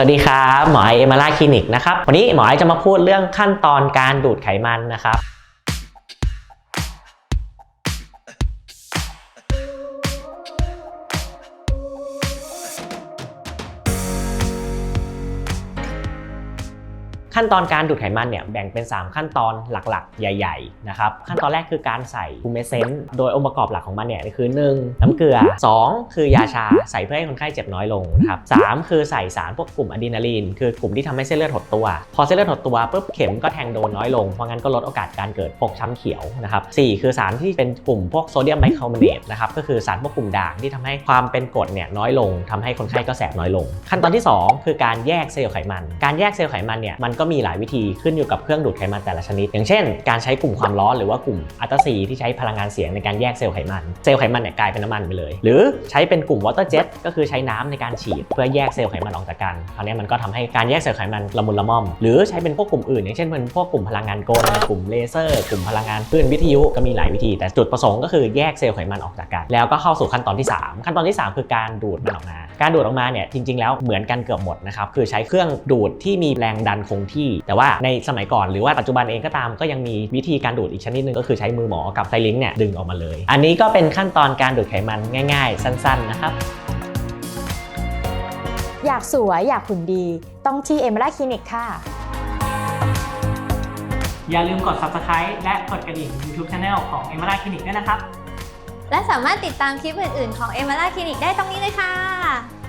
วัสดีครับ หมอไอเอมาร่าคลินิกนะครับ วันนี้หมอไอจะมาพูดเรื่องขั้นตอนการดูดไขมันนะครับ ขั้นตอนการดูดไขมันเนี่ยแบ่งเป็น 3 ขั้นตอนหลักๆ ใหญ่ๆนะครับขั้นตอนแรกคือการใส่คูเมเซนต์โดยองค์ประกอบหลักของมันเนี่ยคือ 1. น้ำเกลือ 2. คือยาชาใส่เพื่อให้คนไข้เจ็บน้อยลงนะครับสามคือใส่สารพวกกลุ่มอะดรีนาลีน คือกลุ่มที่ทำให้เส้นเลือดหดตัว พอเส้นเลือดหดตัวปุ๊บเข็มก็แทงโดนน้อยลง เพราะงั้นก็ลดโอกาสการเกิดฟกช้ำเขียวนะครับสี่คือสารที่เป็นกลุ่มพวกโซเดียมไบคาร์บอเนตนะครับก็คือสารพวกกลุ่มด่างที่ทำให้ความเป็นกรดเนี่ยน้อยลงทำให้คนไข้ก็แสบน้อยลง ขั้นตอนที่ 2 คือการแยกเซลล์ไขมัน การแยกเซลล์ไขมันเนี่ยมันก็มีหลายวิธีขึ้นอยู่กับเครื่องดูดไขมันแต่ละชนิด อย่างเช่น การใช้กลุ่มความร้อนหรือว่ากลุ่มอัลตราซีที่ใช้พลังงานเสียงในการแยกเซลล์ไขมัน เซลล์ไขมันเนี่ยกลายเป็นน้ำมันไปเลย หรือใช้เป็นกลุ่มวอเตอร์เจ็ตก็คือใช้น้ำในการฉีดเพื่อแยกเซลล์ไขมันออกจากกันคราวนี้มันก็ทำให้การแยกเซลล์ไขมันละมุนละม่อม หรือใช้เป็นพวกกลุ่มอื่นอย่างเช่นเป็นพวกกลุ่มพลังงานกลกลุ่มเลเซอร์ กลุ่มพลังงานคลื่นวิทยุก็มีหลายวิธี แต่จุดประสงค์ก็คือแยกเซลล์ไขมันออกจากกัน แล้วก็เข้าสู่ขั้นตอนที่ 3 ขั้นตอนที่ 3 คือการดูดมันออกมา การดูดออกมาเนี่ยจริง ๆ แล้วเหมือนกันเกือบหมดนะครับคือใช้เครื่องดูดที่มีแรงดันคงที่ แต่ว่าในสมัยก่อนหรือว่าปัจจุบันเองก็ตามก็ยังมีวิธีการดูดอีกชนิดหนึงก็คือใช้มือหมอกับไซลิงค์เนี่ยดึงออกมาเลย อันนี้ก็เป็นขั้นตอนการดูดไขมันง่าย ๆ สั้น ๆ นะครับอยากสวยอยากหุ่นดี ต้องที่เอม r a คลินิกค่ะ อย่าลืมกด subscribe และกดกระดิ่ง YouTube Channel ของ e m a r a Clinic ด้วยนะครับ และสามารถติดตามคลิปอื่นๆของ e m a r a Clinic ได้ตรงนี้เลยค่ะ